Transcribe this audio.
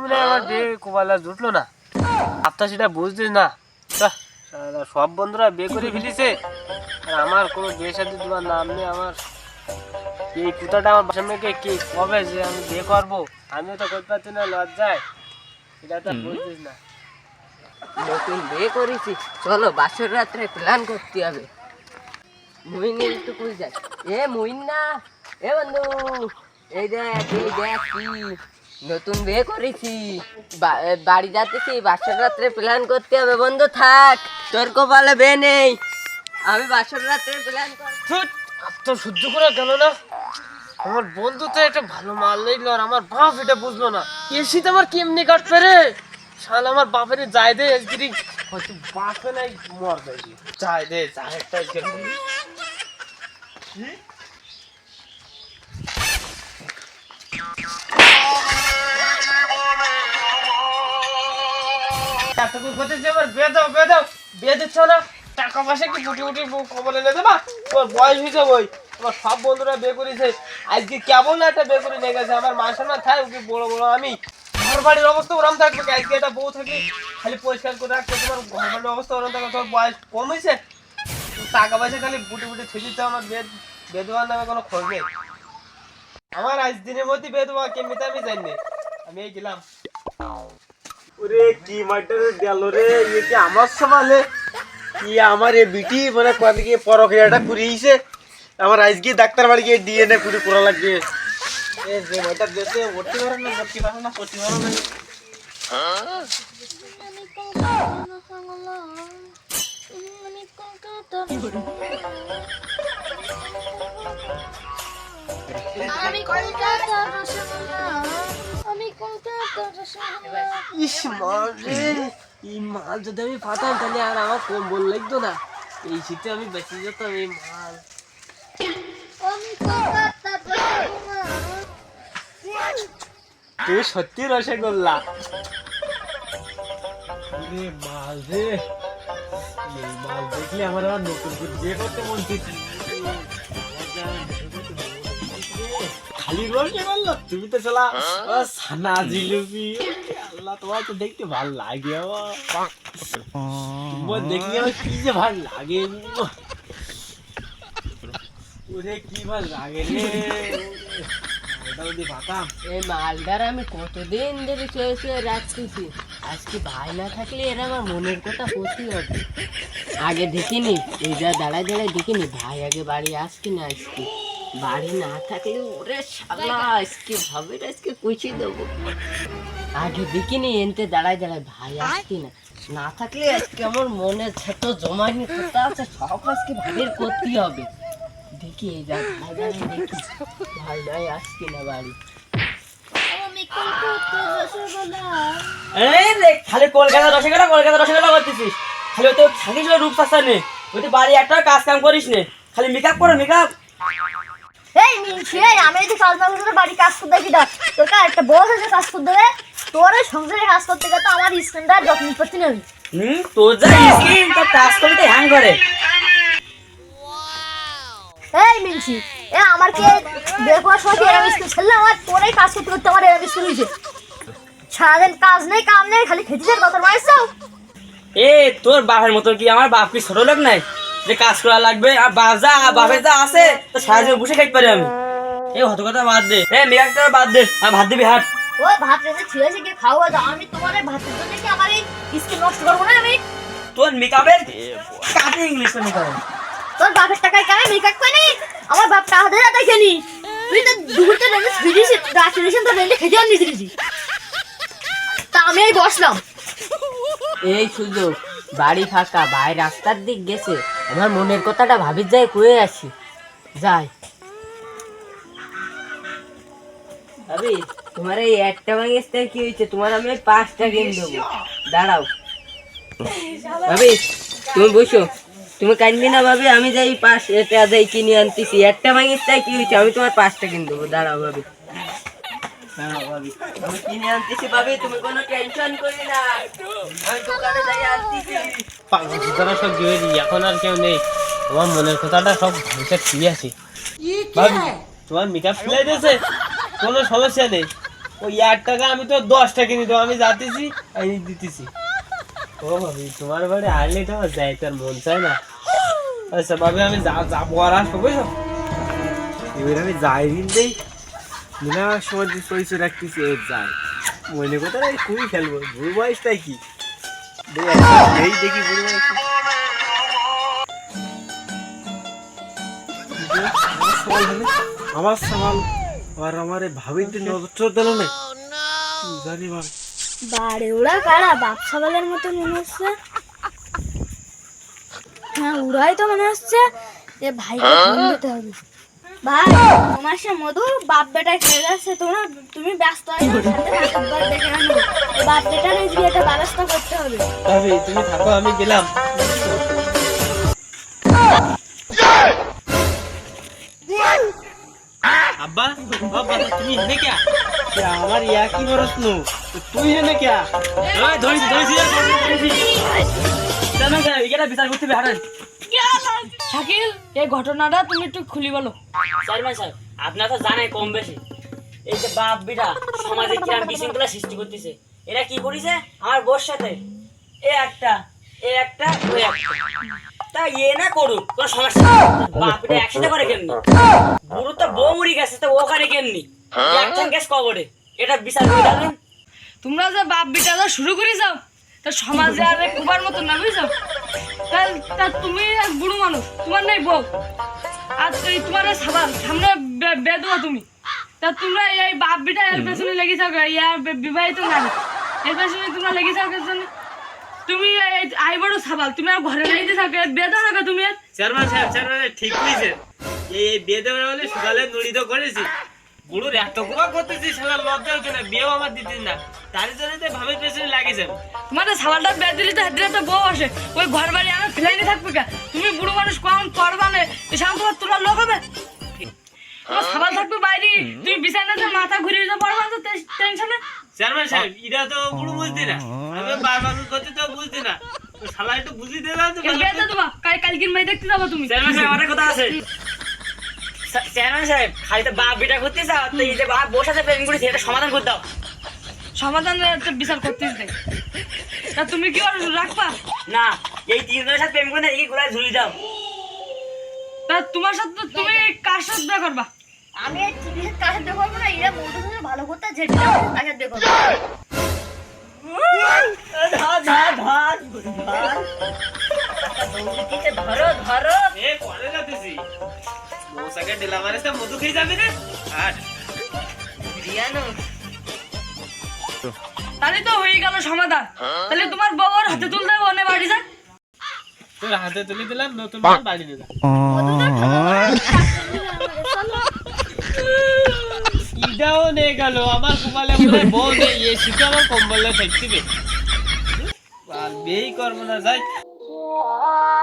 মনে আমার বিয়ে কপালা জুটলো না। আপনার সেটা বুঝছিস না। সব বন্ধুরা বিয়ে করে ফেলিছে। আর আমার কোনো বিয়ে সাথে তোমার নাম নেই আমার এই পুতাটা আমার সামনে কে কি কবে যে আমি বিয়ে করব? আমিও তো করতে পারছি না লজ্জায়। এটা তো বুঝছিস না। নতুন বিয়ে করেছি। চলো বাসর রাত্রে প্ল্যান করতে হবে। মুইনের একটু কুল যাই এ মুইন না এ বন্ধু। এই দেখ এই দেখ কি নতুন বিয়ে করেছি। বাড়ি যাতেছি বাসর রাত্রে প্ল্যান করতে হবে। বন্ধু থাক তোর কপালে বে নেই। আমি বাসর রাত্রে প্ল্যান কর ধুৎ, তো সহ্য করে গেল না। আমার বন্ধু তো একটা ভালো মাল নিল আর আমার বাপ এটা বুঝলো না। এসিতে আমার কেমনি কাটবে রে? শাল আমার বাপের যায় দে আজকে হয়তো বাপে নাই মর যাই যায় দে যায় একটা আমার বিয়ে দাও বিয়ে দাও দিচ্ছ না? টাকা পয়সা কি গুটি গুটি কবলে তোমার বয়স হয়েছে ওই আমার সব বন্ধুরা বিয়ে করেছে। আজকে কেমন একটা বিয়ে করে নিয়ে গেছে? আমার মার সামনে থাক, ওকে বড় বড় আমি। ঘর বাড়ির অবস্থা ওরম থাকবে আজকে একটা বউ থাকলে খালি পরিষ্কার করে রাখতে, তোমার ঘর বাড়ির অবস্থা ওরম থাকবে তোমার বয়স কম হয়েছে। টাকা পয়সা খালি বুটি বুটি ছেড়ে দিতে আমার বিয়ে বিয়ে দেওয়ার নামে কোনো খোঁজ নেই। আমার আজ দিনের মধ্যে বিয়ে দেওয়া কেমনিতে আমি জানি আমি এই গেলাম। ওরে কি মাইটার গেল রে? ইয়ে কি আমার সমালে? কি আমার এ বিটি? মানে কোন দিকে পরক্রিয়াটা করিয়েছে আমার আজকে ডাক্তার বাড়ি গিয়ে ডিএনএ করে করা লাগবে। এ যে মাইটার দেশে ভর্তি করে না ভর্তি করে না ভর্তি করে না। আমি কলকাতার রসগোল্লা আমি কলকাতার রসগোল্লা ইস মাল রে এই মাল যদি আমি পাতাম, তাহলে আর আমার কম্বল লাগতো না। এই শীতে আমি বেঁচে যেতাম এই মাল। তুই সত্যি রসগোল্লা? রে মাল রে। মাল দেখলে আমার আবার নতুন করে বিয়ে করতে মন চাইছে। তুমি তো চলা সানা জিলিপি আল্লাহ তোমার তো দেখতে ভালো লাগে আমার তোমার দেখলে আমার কি যে ভালো লাগে ওরে কি ভালো লাগে রে এই মালদার আমি কতদিন ধরে শুয়ে রাখতেছি। আজকে ভাই না থাকলে এরা আমার মনের কথা ক্ষতি হবে। আগে দেখিনি এই যা দাঁড়ায় দাঁড়ায় দেখিনি ভাই আগে বাড়ি আসকি না আজকে। বাড়ি না থাকলে ওরে শালা আজকে ভাবে আজকে কুচি দেবো। আগে দেখিনি এনতে দাঁড়ায় দাঁড়ায় ভাই আসকি না। না থাকলে আজকে আমার মনে ছোট জমাইনি কথা আছে সব আজকে ভাইয়ের ক্ষতি হবে। দেখি এই যা দাঁড়ায় দাঁড়ায় দেখি। ভাই নাই আসকি না বাড়ি। এই রে খালি কলকাতা রসগোল্লা কলকাতা রসগোল্লা করতেছিস? খালি ওই তো থাকিস রূপ চাষা নে ওই তো বাড়ি একটা কাজ কাম করিস নে। খালি মেকআপ করো মেকআপ। এই মিনছি এই আমি এই যে কাজ না করতে বাড়ি কাজ করতে কি ডাক তোর কার একটা আছে কাজ করতে দেবে তোর সংসারে কাজ করতে গেলে তো আমার স্ক্রিনটা যত্ন করতে নেবে হুম তোর যা স্কিন তোর কাজ করতে হ্যাং করে। এই মিনছি এ আমার কে বের করার সময় কি এরম স্কুল ছেলে আমার? তোরাই কাজ করতে করতে আমার এরম স্কুল হয়েছে। সারাদিন কাজ নেই কাম নেই খালি খেতে যার কথা এ তোর বাপের মতো কি আমার বাপ কি ছোট লোক নাই? যে কাজ করা লাগবে আর বাজা বাপে যা আছে তো সারাদিন বসে খাইতে পারি আমি। এই হত কথা বাদ দে। এ মেকআপটা বাদ দে আর ভাত দিবি হাট। ওই ভাত রেখে ছিঁড়ে ছিঁড়ে খাওয়া দাও আমি তোমার ভাতের জন্য কি আমার এই স্কিন নষ্ট করব না আমি? তোর মেকআপের কাটে ইংলিশটা মেকআপ। তোর বাপের টাকায় কেন মেকআপ করে? নি আমার বাপ টাকা দিয়ে দেখে নি। তুই তো দুপুরতে রেঞ্জে ফিরিস রাত্রি তো রেঞ্জে খেতে আর দিছি তা আমি এই বসলাম। এই সুযোগ বাড়ি ফাঁকা ভাই রাস্তার দিক গেছে। আমার মনের কথাটা ভাবি যাই কয়ে আসি। যাই। ভাবি, তোমার এই একটা ভাঙেসটা কি হয়েছে? তোমার আমি পাঁচটা কিনে দেবো। দাঁড়াও। ভাবি, তুমি বসো। তুমি কানবি না ভাবি, আমি যাই পাঁচ, এটা যাই কিনে আনতেছি। একটা ভাঙেসটা কি হয়েছে? আমি তোমার পাঁচটা কিনে দেবো। দাঁড়াও ভাবি। আমি কিনে আনতেছি ভাবি? তুমি কোনো টেনশন করি না। আমি দোকানে যাই আনতেছি। পাগলা সব দিয়ে দিই এখন আর কেউ নেই। তোমার মনের কথাটা সব ভাবি তোমার মেকআপ ফেলে দিয়েছে। কোনো সমস্যা নেই। ওই এক টাকা আমি তো দশ টাকা নিত আমি যাতেছি আমি দিতেছি। ও ভাবি তোমার বাড়ি আনলে তো যাই তার মন চায় না। আচ্ছা ভাবি আমি যা যাব আর আসব বুঝছ? এবার আমি যাই দিন মিনা সময় চইছে রাখতেছি এ যাই মনে কথা খুবই খেলব। বুড়ো বয়সটাই কি? দেই দেখি বুড়ো বয়স আমার সামাল, আর আমার এই ভাবিতে নজর দিল না জানি বাড়ি ওরা কারা? বাপসা বালের মতো মনে হচ্ছে। হ্যাঁ ওরাই তো মনে হচ্ছে যে ভাইকে দিতে হবে। ভাই তোমার সে মধু বাপ বেটায় খেয়ে যাচ্ছে তোমরা তুমি ব্যস্ত হয়ে একবার দেখে আনো বাপ বেটা নিজে একটা ব্যবস্থা করতে হবে। ভাবি তুমি থাকো আমি গেলাম। আব্বা আব্বা তুমি হেনে কে? আমার ইয়া কি বরস নু তো তুই হেনে কে? ওই ধরেছি ধরেছি আর ধরেছি। চেয়ারম্যান সাহেব এখানে বিচার করতে হবে হারান। শাকিল এই ঘটনাটা তুমি একটু খুলি বলো। চেয়ারম্যান সাহেব আপনারা তো জানেন কম বেশি। এই যে বাপ বিটা সমাজে কিরম বিশৃঙ্খলা সৃষ্টি করতেছে এরা কি করেছে? আমার বোর সাথে। এ একটা এ একটা ওই একটা। তা এ না করুক কোনো সমস্যা নেই। বাপ একসাথে করে কেমনি? বুড়ো তো বউ মরি গেছে তো ওখানে কেমনি? একটা গ্যাস কবরে। এটা বিচার করে দেবেন তোমরা যে বাপ বিটা শুরু করে যাও তা সমাজে আর কুবার মতো না বুঝছ? তা তা তুমি এক বুড়ো বউ আর তুই তোমার সামনে বেদুয়া তুমি। তা তোমরা এই বাপ বিটা এর পেছনে লেগে থাকো ইয়ার বিবাহিত নারী। এর পেছনে তোমরা লেগে থাকো এর জন্য। তুমি আই বড় সাবাল তুমি আর ঘরে লেগে থাকো বেদা থাকো তুমি চেয়ারম্যান সাহেব চেয়ারম্যান ঠিক কইছে এই দেবে বলে সকালে নুড়িত করেছি। বুড়োর এত কুয়া করতেছি সালা লজ্জা হচ্ছে না বিয়েও আমার দিতেন না। তার জন্য তো ভাবের পেছনে লাগিয়েছেন। তোমার তো সাবালটা বেদ দিলে তো হাতে তো বউ আসে। ওই ঘর বাড়ি আমার ফেলাইনি থাকবে কে? তুমি বুড়ো মানুষ কখন করবা না? সামনে তোমার তোমার লোক হবে। তোমার সাবাল থাকবে বাইরে তুমি বিছানাতে মাথা ঘুরিয়ে দিতে পারবা তো টেনশনে? চেয়ারম্যান সাহেব এরা তো বুড়ো বুঝতে না। আমি বারবার করতে তো বুঝতে না। শালা একটু বুঝিয়ে দাও তো কালকির মেয়ে দেখতে যাব তুমি। চেয়ারম্যান সাহেব অনেক কথা আছে। চেয়ারম্যান সাহেব খালি তো বাপ বিটা করতে চাও তো এই যে বাপ বউ সাথে প্রেম করেছে এটা সমাধান করে দাও। সমাধান বিচার করতেই দেয় তা তুমি কি আর রাখবা? না এই তিনজনের সাথে প্রেম করে না এই গোড়ায় ঝুলি দাও। তা তোমার সাথে তো তুমি কার সাথে বিয়ে করবা? আমি এই টিভির কাছে দেখো না এরা মধু সাথে ভালো করতে যেটা কাছে দেখো ধরো ধরো। এ পরে যাতেছি মৌসাকে ডেলা মারে মধু খেয়ে যাবে রে। আর তাহলে তো হয়ে গেল সমাধান। তাহলে তোমার বউ ওর হাতে তুলতে হবে অনেক বাড়ি যা। তোর হাতে তুলে দিলাম নতুন বাড়ি গেল আমার কপালে মনে বউ নেই এ শীতে আমার কম্বলে থাকতে আর বিয়েই করব না যাই। 我